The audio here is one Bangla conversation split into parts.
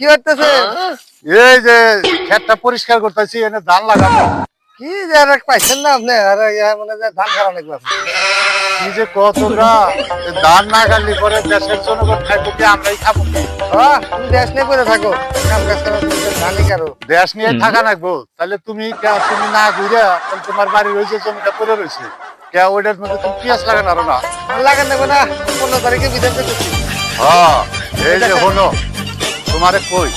কি এই যে ক্ষেতটা পরিষ্কার করতেছি এনে ধান কি যে আর পাইছেন না আপনি? আর মনে ধান খারাপ নাকি কি যে কতটা ধান না খালি পরে দেশের জনগণ খাইবো কি আমরাই খাব। হ্যাঁ তুমি দেশ নিয়ে করে থাকো। কাম কাজ করো তুমি ধানই কারও। দেশ নিয়ে থাকা লাগবো। তাহলে তুমি কে- তুমি না ঘুরে তাহলে তোমার বাড়ির ওই যে জমিটা পড়ে রয়েছে কে ওইটার মধ্যে তুমি পিঁয়াজ লাগানো আরও না। লাগান দেবো না। পনেরো তারিখে বিদেশ যেতেছি হ্যাঁ। এই যে হলো তোমারে কই?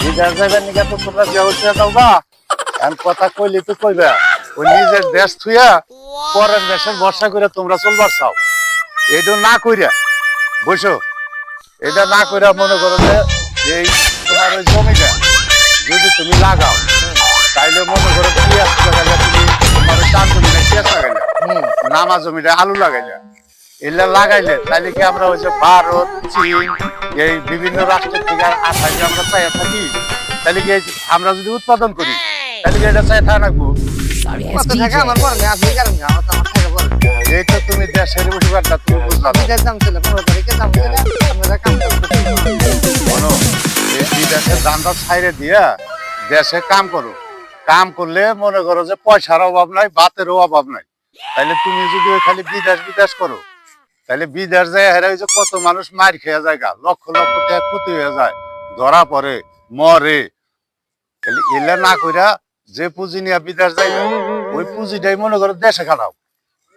বিদেশ যাইবার নিকে তো তোমরা দাও বা। কথা কইলে তো কইবা। ওই নিজের দেশ থুইয়া পরের দেশের ভরসা করে তোমরা চলবার চাও। না কইরা বুঝছ? এটা না কইরা মনে করো যে এই তোমার ওই জমিটা যদি তুমি লাগাও তাইলে মনে করো পিঁয়াজ লাগাইলে তুমি তোমার ওই চার জমিটা পিঁয়াজ লাগাইলে নামা জমিটা আলু লাগাইলে। এগুলা লাগাইলে তাহলে কি আমরা ওই যে ভারত চীন এই বিভিন্ন রাষ্ট্রের থেকে আসা যে আমরা চাই থাকি তাহলে কি এই আমরা যদি উৎপাদন করি তাহলে কি এটা চাই থাকব কত টাকা আমার পরে নেই, আপনি কারণ কি? আমার তো আমার টাকা পরে এই তো তুমি দেশের পরিবারটা বুঝলাম ছাইরে দিয়া দেশে কাম করো। কাম করলে মনে করো যে পয়সার অভাব নাই ভাতেরও অভাব নাই। তাহলে তুমি যদি ওই খালি বিদেশ বিদেশ করো তাহলে বিদেশ যায় হেরা যে কত মানুষ মার খেয়ে যায় গা লক্ষ লক্ষ টাকা ক্ষতি হয়ে যায় ধরা পড়ে মরে। তাহলে এলে না কইরা যে পুঁজি নিয়ে বিদেশ যায় না, ওই পুঁজিটাই মনে করো দেশে খাটাও।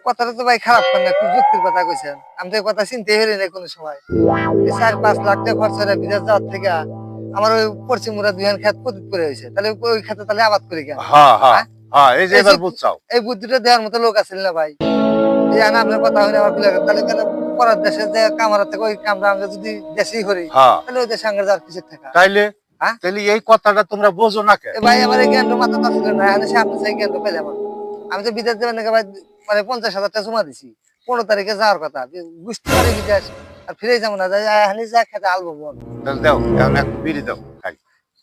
কথাটা তো ভাই খারাপ করেন না খুব যুক্তির কথা কইছেন। আমি তো কথা চিনতে হইনি না কোনো সময়। চার পাঁচ লাখ টাকা খরচ করে বিদেশ যাওয়ার থেকে আমার ওই পশ্চিম মুরা দুইখান খেত পতিত করে হয়েছে তাহলে ওই খেতে তাহলে আবাদ করি কেন? হ্যাঁ হ্যাঁ হ্যাঁ? হ্যাঁ এই যে এবার বুঝছাও। এই বুদ্ধিটা দেওয়ার মতো লোক আছে না ভাই? এই আনা আপনার কথা আমার ভুলে তাহলে কেন পরের দেশে যে কামারা থেকে ওই কামরা আমরা যদি দেশেই করি হ্যাঁ। তাহলে ওই দেশে যাওয়ার কিসের টাকা? তাইলে? হ্যাঁ? তাহলে এই কথাটা তোমরা বোঝো না কে? ভাই আমার এই জ্ঞানটা মাথা ছিল না এখন সে সেই জ্ঞানটা আমার আমি তো বিদেশ যাবেন নাকি ভাই মানে পঞ্চাশ হাজার টাকা জমা দিছি। পনেরো তারিখে যাওয়ার কথা। বুঝতে পারি বিদেশ। আর ফিরে যাব না। যাই এখানে যা খেতে আলবো মন তাহলে দাও এখন এক বিড়ি দাও খাই।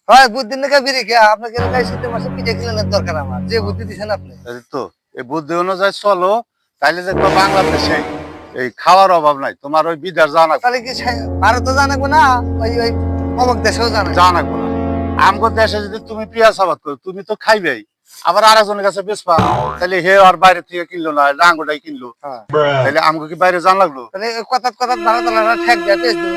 হয় বুদ্ধি নাকি বিড়ি খেয়ে আপনাকে শীতের মাসে পিঠে কিনে দরকার আমার। যে বুদ্ধি দিচ্ছেন আপনি। তো এই বুদ্ধি অনুযায়ী চলো তাইলে দেখব বাংলাদেশে এই খাওয়ার অভাব নাই তোমার ওই বিদেশ জানা তাহলে কি ভারতও জানাব না? ওই ওই অমুক দেশেও জানাব জানাব না। আমগো দেশে যদি তুমি পেঁয়াজ আবাদ করো তুমি তো খাইবেই। আবার আরেকজনের কাছে বেচবা তাহলে হে আর বাইরে থেকে কিনলো না রাঙ্গোটাই কিনলো। হ্যাঁ। তাহলে আমগো কি বাইরে জান লাগল? তাহলে কথা কথা ঠেক পেস দিব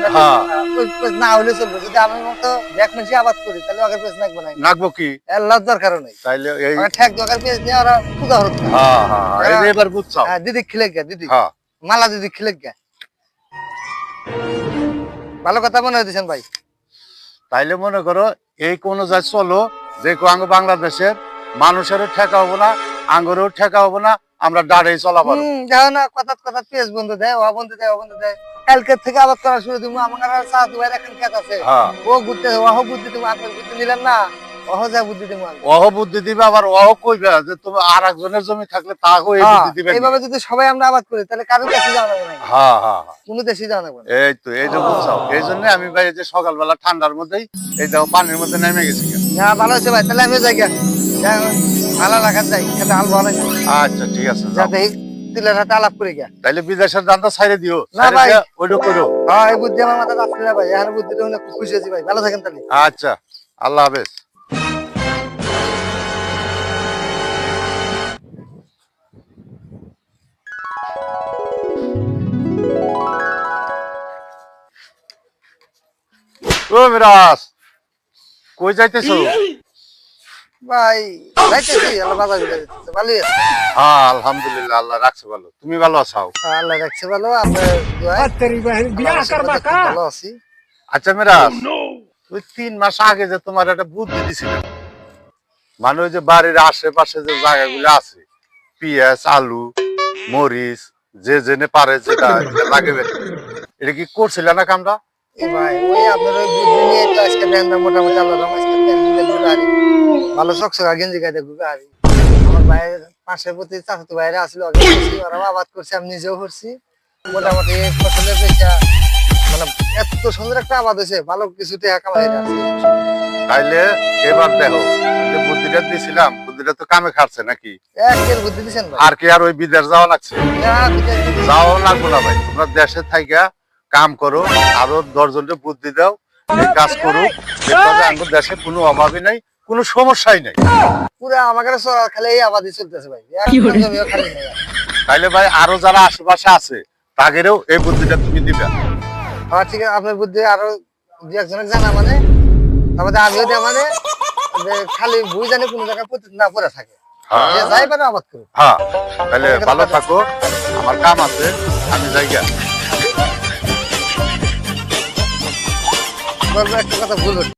না হলে চলবে। যদি আমি মতো এক মাসে আবাদ করি তাহলে পেস নাকবো না। নাকবো কি? লজ্জার কারণে এই ঠেক দরকার পেস নিয়ে ওরা পূজা হরত হ্যাঁ হ্যাঁ যে এবার বুঝছ। হ্যাঁ দিদি খিলেক গা দিদি। মালা দিদি খিলেক গা ভালো কথা মনে হইতেছেন ভাই। তাইলে মনে করো এই কোন যায় চলো যে আঙ্গ বাংলাদেশের মানুষেরও ঠেকা হব না আঙ্গরেও ঠেকা হব না আমরা ডাড়েই চলা পারব দেখো না কথা কথা পেস বন্ধ দেয় ও বন্ধ দেয় ও বন্ধ দেয় কালকে থেকে আবাদ করা শুরু দিব আমার চা দুবার এখন খেত আছে। ও বুদ্ধি ওহ বুদ্ধি তুমি আপনার বুদ্ধি নিলাম না ওহ যা বুদ্ধি দিব আমি। অহ বুদ্ধি দিবে আবার অহ কইবে যে তুমি আর একজনের জমি থাকলে তাকেও এই হ্যাঁ, বুদ্ধি দিবে এইভাবে যদি সবাই আমরা আবাদ করি তাহলে কারও দেশে যাওয়া লাগবে না। হ্যাঁ হ্যাঁ। কোনো দেশে যাওয়া লাগবে এই তো এই যে এই জন্য আমি ভাই যে সকালবেলা ঠান্ডার মধ্যেই এই দেখো পানির মধ্যে নেমে গেছি। হ্যাঁ ভালো হয়েছে ভাই। তাহলে আমিও যাই। ভালো লাগার যাই খেতে আল ভালো আচ্ছা ঠিক আছে তিলের হাতে আলাপ করে গিয়া। তাইলে বিদেশের দানটা দিও। না ভাই। ওইটা করো। হ্যাঁ এই বুদ্ধি আমার মাথা আসছে না ভাই। এখন বুদ্ধিটা হলে খুশি হয়েছি ভাই। ভালো থাকেন তাহলে। আচ্ছা আল্লাহ হাফেজ। ও মিরাজ। কই যাইতেছো? ভাই যাইতেছি আল্লাহ বাজার যেতেছে ভালোই আছে? হ্যাঁ আলহামদুলিল্লাহ আল্লাহ রাখছে ভালো। তুমি ভালো আছো? হ্যাঁ, আল্লাহ রাখছে ভালো আমার আশীর্বাদে খুব ভালো আছি। আচ্ছা মিরাজ তুই তিন মাস আগে যে তোমার একটা বুদ্ধি দিছিলাম। মানে ওই যে বাড়ির আশেপাশে যে জায়গাগুলো আছে পেঁয়াজ আলু মরিচ যে জেনে পারে যেটা এটা লাগাবে এটা কি করছিল না কামটা এই ভাই ওই আপনার ওই নিয়ে তো আজকে ব্যান্ডা মোটামুটি আল্লাহ রহম আজকে প্যান্ট ঘুরে হারি ভালো চকচকা গেঞ্জি গাইতে ঘুরে হারি আমার ভাইয়ের পাশের প্রতি চাচাতো ভাইরা আসলে আগে আবাদ করছে আমি নিজেও করছি। মোটামুটি ফসলের পেঁচা মানে এত সুন্দর একটা আবাদ হয়েছে ভালো কিছু টাকা কামাই তাইলে এবার দেখো যে বুদ্ধিটা দিছিলাম বুদ্ধিটা তো কামে খাচ্ছে নাকি? বুদ্ধি আর কি আর ওই বিদেশ যাওয়া লাগছে? যা বিদেশ লাগবো না ভাই তোমরা দেশে থাইকা কাম করো আরও দশজনকে বুদ্ধি দাও কাজ করুক আমাদের দেশে কোনো অভাবই নাই কোনো সমস্যাই নাই। পুরা আমাকে খালি এই আবাদি চলতেছে ভাই। তাইলে ভাই আরও যারা আশেপাশে আছে তাদেরও এই বুদ্ধিটা তুমি দিবে। আমার ঠিক আছে আপনার বুদ্ধি আরও দু একজনের জানা মানে তারপরে আমিও দেয়া মানে খালি বুঝ জানি কোনো জায়গায় না পড়ে থাকে। হ্যাঁ। যাই পারে আবাদ করুক। হ্যাঁ তাহলে ভালো থাকো আমার কাম আছে আমি যাই গা। বলব একটা কথা ভুল হচ্ছে